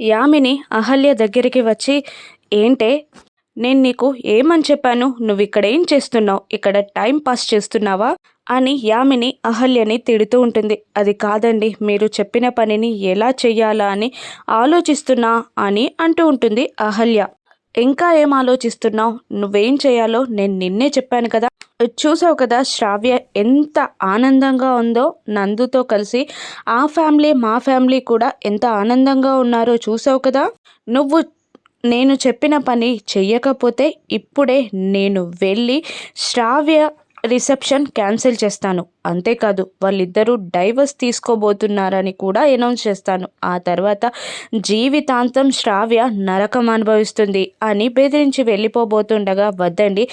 యామిని అహల్య దగ్గరికి వచ్చి ఏంటే? నేను నీకు ఏమని చెప్పాను? నువ్వు ఇక్కడ ఏం చేస్తున్నావు? ఇక్కడ టైం పాస్ చేస్తున్నావా? అని యామిని అహల్యని తిడుతూ ఉంటుంది. అది కాదండి. మీరు చెప్పిన పనిని ఎలా చెయ్యాలా అని ఆలోచిస్తున్నా అని అంటూ ఉంటుంది అహల్య. ఇంకా ఏం ఆలోచిస్తున్నావు? నువ్వేం చేయాలో నేను నిన్నే చెప్పాను కదా. చూసావు కదా శ్రావ్య ఎంత ఆనందంగా ఉందో? నందుతో కలిసి ఆ ఫ్యామిలీ మా ఫ్యామిలీ కూడా ఎంత ఆనందంగా ఉన్నారో చూసావు కదా. నువ్వు నేను చెప్పిన పని చెయ్యకపోతే ఇప్పుడే నేను వెళ్ళి శ్రావ్య రిసెప్షన్ క్యాన్సిల్ చేస్తాను. అంతేకాదు వాళ్ళిద్దరూ డైవర్స్ తీసుకోబోతున్నారని కూడా అనౌన్స్ చేస్తాను. ఆ తర్వాత జీవితాంతం శ్రావ్య నరకం అనుభవిస్తుంది అని బెదిరించి వెళ్ళిపోబోతుండగా వద్దండి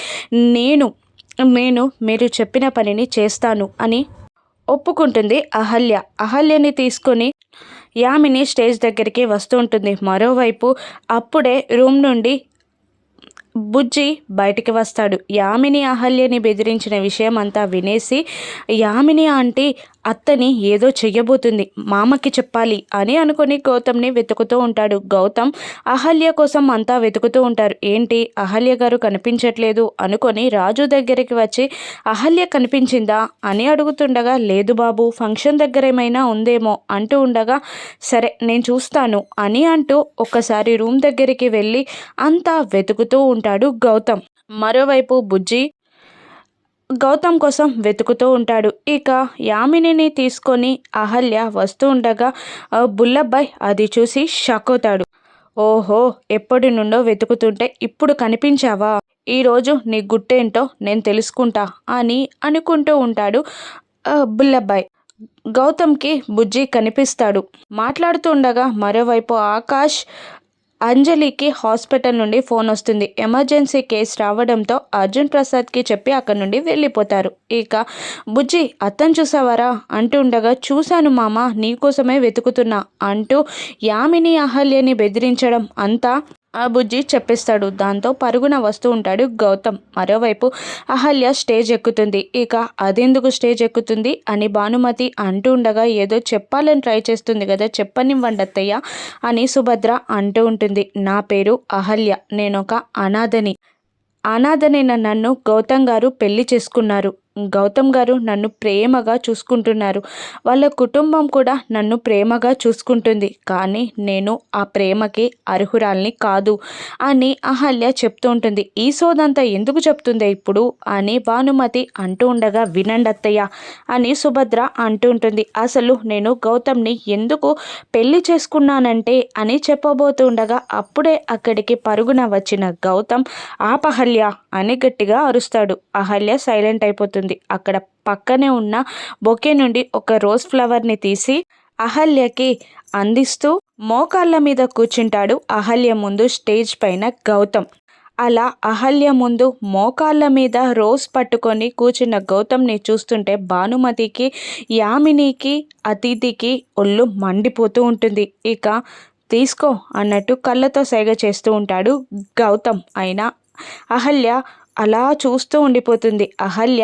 నేను నేను మీరు చెప్పిన పనిని చేస్తాను అని ఒప్పుకుంటుంది అహల్య. అహల్యని తీసుకొని యామిని స్టేజ్ దగ్గరికి వస్తూ ఉంటుంది. మరోవైపు అప్పుడే రూమ్ నుండి బుజ్జి బయటికి వస్తాడు. యామిని అహల్యని బెదిరించిన విషయం అంతా వినేసి యామిని ఆంటీ అత్తని ఏదో చెయ్యబోతుంది మామకి చెప్పాలి అని అనుకుని గౌతమ్ని వెతుకుతూ ఉంటాడు. గౌతమ్ అహల్య కోసం అంతా వెతుకుతూ ఉంటారు. ఏంటి? అహల్య గారు కనిపించట్లేదు అనుకొని రాజు దగ్గరికి వచ్చి అహల్య కనిపించిందా? అని అడుగుతుండగా లేదు బాబు ఫంక్షన్ దగ్గర ఏమైనా ఉందేమో అంటూ ఉండగా సరే నేను చూస్తాను అని అంటూ ఒక్కసారి రూమ్ దగ్గరికి వెళ్ళి అంతా వెతుకుతూ ఉంటాడు గౌతమ్. మరోవైపు బుజ్జి గౌతమ్ కోసం వెతుకుతూ ఉంటాడు. ఇక యామినిని తీసుకొని అహల్య వస్తూ ఉండగా బుల్లబ్బాయ్ అది చూసి షాక్ అవుతాడు. ఓహో ఎప్పటి నుండో వెతుకుతుంటే ఇప్పుడు కనిపించావా? ఈరోజు నీ గుట్టేంటో నేను తెలుసుకుంటా అని అనుకుంటూ ఉంటాడు బుల్లబ్బాయ్. గౌతమ్కి బుజ్జి కనిపిస్తాడు. మాట్లాడుతూ ఉండగా మరోవైపు ఆకాష్ అంజలికి హాస్పిటల్ నుండి ఫోన్ వస్తుంది. ఎమర్జెన్సీ కేసు రావడంతో అర్జున్ ప్రసాద్కి చెప్పి అక్కడి నుండి వెళ్ళిపోతారు. ఇక బుజ్జి అత్తను చూసావారా? అంటూ ఉండగా చూశాను మామ నీకోసమే వెతుకుతున్నా అంటూ యామిని అహల్యని బెదిరించడం అంతా ఆ బుజ్జి చెప్పిస్తాడు. దాంతో పరుగున వస్తూ ఉంటాడు గౌతమ్. మరోవైపు అహల్య స్టేజ్ ఎక్కుతుంది. ఇక అదెందుకు స్టేజ్ ఎక్కుతుంది అని భానుమతి అంటూ ఉండగా ఏదో చెప్పాలని ట్రై చేస్తుంది కదా చెప్పనివ్వండి అత్తయ్య అని సుభద్ర అంటూ ఉంటుంది. నా పేరు అహల్య నేనొక అనాథని. అనాథనైన నన్ను? గౌతమ్ గారు పెళ్ళి చేసుకున్నారు. గౌతమ్ గారు నన్ను ప్రేమగా చూసుకుంటున్నారు. వాళ్ళ కుటుంబం కూడా నన్ను ప్రేమగా చూసుకుంటుంది. కానీ నేను ఆ ప్రేమకి అర్హురాల్ని కాదు అని అహల్య చెప్తూ ఉంటుంది. ఈ సోదంతా ఎందుకు చెప్తుంది ఇప్పుడు అని భానుమతి అంటూ ఉండగా వినండి అత్తయ్య అని సుభద్ర అంటూ ఉంటుంది. అసలు నేను గౌతమ్ని ఎందుకు పెళ్ళి చేసుకున్నానంటే అని చెప్పబోతుండగా అప్పుడే అక్కడికి పరుగున వచ్చిన గౌతమ్ ఆపహల్య అని గట్టిగా అరుస్తాడు. అహల్య సైలెంట్ అయిపోతుంది. ఉంటుంది అక్కడ పక్కనే ఉన్న బొకే నుండి ఒక రోజ్ ఫ్లవర్ని తీసి అహల్యకి అందిస్తూ మోకాళ్ళ మీద కూర్చుంటాడు అహల్య ముందు స్టేజ్ పైన గౌతమ్. అలా అహల్య ముందు మోకాళ్ళ మీద రోజ్ పట్టుకొని కూర్చున్న గౌతమ్ని చూస్తుంటే భానుమతికి యామినికి అతిథికి ఒళ్ళు మండిపోతూ ఉంటుంది. ఇక తీసుకో అన్నట్టు కళ్ళతో సైగ చేస్తూ ఉంటాడు గౌతమ్. అయినా అహల్య అలా చూస్తూ ఉండిపోతుంది. అహల్య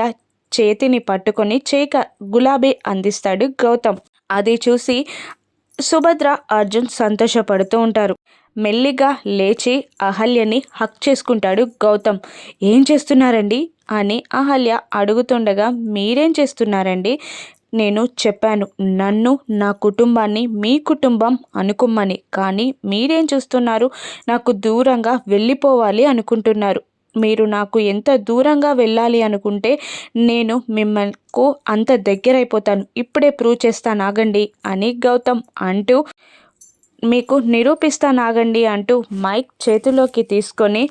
చేతిని పట్టుకొని చేక గులాబీ అందిస్తాడు గౌతమ్. అది చూసి సుభద్ర అర్జున్ సంతోషపడుతూ ఉంటారు. మెల్లిగా లేచి అహల్యని హక్ చేసుకుంటాడు గౌతమ్. ఏం చేస్తున్నారండి? అని అహల్య అడుగుతుండగా మీరేం చేస్తున్నారండి? నేను చెప్పాను నన్ను నా కుటుంబాన్ని మీ కుటుంబం అనుకుమ్మని. కానీ మీరేం చూస్తున్నారు? నాకు దూరంగా వెళ్ళిపోవాలి అనుకుంటున్నారు. మీరు నాకు ఎంత దూరంగా వెళ్ళాలి అనుకుంటే నేను మిమ్మల్కు అంత దగ్గరైపోతాను. ఇప్పుడే ప్రూవ్ చేస్తాను ఆగండి అని గౌతమ్ అంటూ మీకు నిరూపిస్తాను ఆగండి అంటూ మైక్ చేతిలోకి తీసుకొని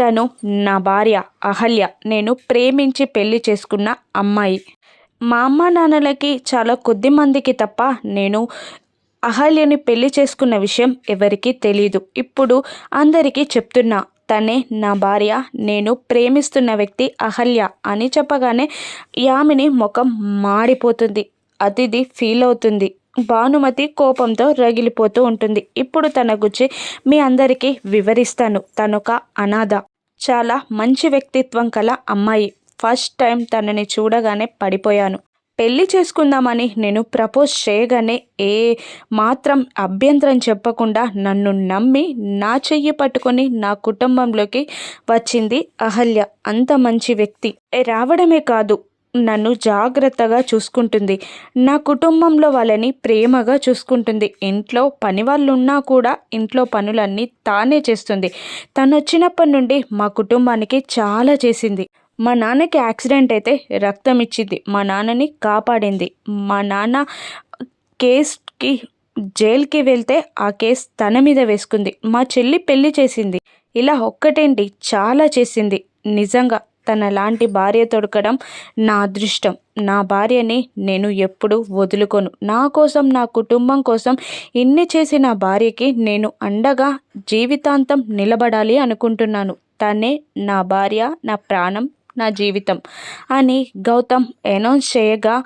తను నా భార్య అహల్య. నేను ప్రేమించి పెళ్ళి చేసుకున్న అమ్మాయి. మా అమ్మ నాన్నలకి చాలా కొద్ది మందికి తప్ప నేను అహల్యని పెళ్ళి చేసుకున్న విషయం ఎవరికీ తెలీదు. ఇప్పుడు అందరికీ చెప్తున్నా. తనే నా భార్య నేను ప్రేమిస్తున్న వ్యక్తి అహల్య అని చెప్పగానే యామిని ముఖం మాడిపోతుంది. అతిథి ఫీల్ అవుతుంది. భానుమతి కోపంతో రగిలిపోతూ ఉంటుంది. ఇప్పుడు తన గురించి మీ అందరికీ వివరిస్తాను. తనొక అనాథ చాలా మంచి వ్యక్తిత్వం కల అమ్మాయి. ఫస్ట్ టైం తనని చూడగానే పడిపోయాను. పెళ్ళి చేసుకుందామని నేను ప్రపోజ్ చేయగానే ఏ మాత్రం అభ్యంతరం చెప్పకుండా నన్ను నమ్మి నా చెయ్యి పట్టుకొని నా కుటుంబంలోకి వచ్చింది అహల్య. అంత మంచి వ్యక్తి. రావడమే కాదు నన్ను జాగ్రత్తగా చూసుకుంటుంది. నా కుటుంబంలో వాళ్ళని ప్రేమగా చూసుకుంటుంది. ఇంట్లో పని వాళ్ళు ఉన్నా కూడా ఇంట్లో పనులన్నీ తానే చేస్తుంది. తను వచ్చినప్పటి నుండి మా కుటుంబానికి చాలా చేసింది. మా నాన్నకి యాక్సిడెంట్ అయితే రక్తం ఇచ్చింది మా నాన్నని కాపాడింది. మా నాన్న కేస్కి జైలుకి వెళ్తే ఆ కేస్ తన మీద వేసుకుంది. మా చెల్లి పెళ్ళి చేసింది. ఇలా ఒక్కటేంటి? చాలా చేసింది. నిజంగా తన లాంటి భార్య దొరకడం నా అదృష్టం. నా భార్యని నేను ఎప్పుడు వదులుకోను. నా కోసం నా కుటుంబం కోసం ఇన్ని చేసిన భార్యకి నేను అండగా జీవితాంతం నిలబడాలి అనుకుంటున్నాను. తనే నా భార్య నా ప్రాణం నా జీవితం. అని గౌతమ్ అనౌన్స్ చేయగా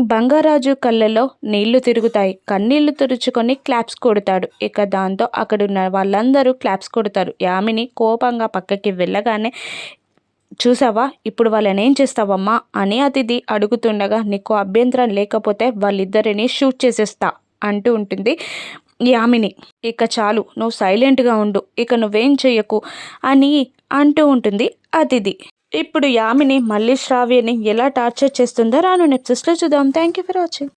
బంగారాజు కళ్ళలో నీళ్ళు తిరుగుతాయి. కన్నీళ్ళు తుడుచుకొని క్లాప్స్ కొడతాడు. ఇక దాంతో అక్కడున్న వాళ్ళందరూ క్లాప్స్ కొడతారు. యామిని కోపంగా పక్కకి వెళ్ళగానే చూసావా? ఇప్పుడు వాళ్ళని ఏం చేస్తావమ్మా? అని అతిథి అడుగుతుండగా నీకు అభ్యంతరం లేకపోతే వాళ్ళిద్దరిని షూట్ చేసేస్తా అంటూ ఉంటుంది యామిని. ఇక చాలు నువ్వు సైలెంట్గా ఉండు. ఇక నువ్వేం చెయ్యకు అని అంటూ ఉంటుంది అతిథి. ఇప్పుడు యామిని మళ్ళీ శ్రావ్యని ఎలా టార్చర్ చేస్తుందో రాను నెప్సెస్లో చూద్దాం. Thank you for watching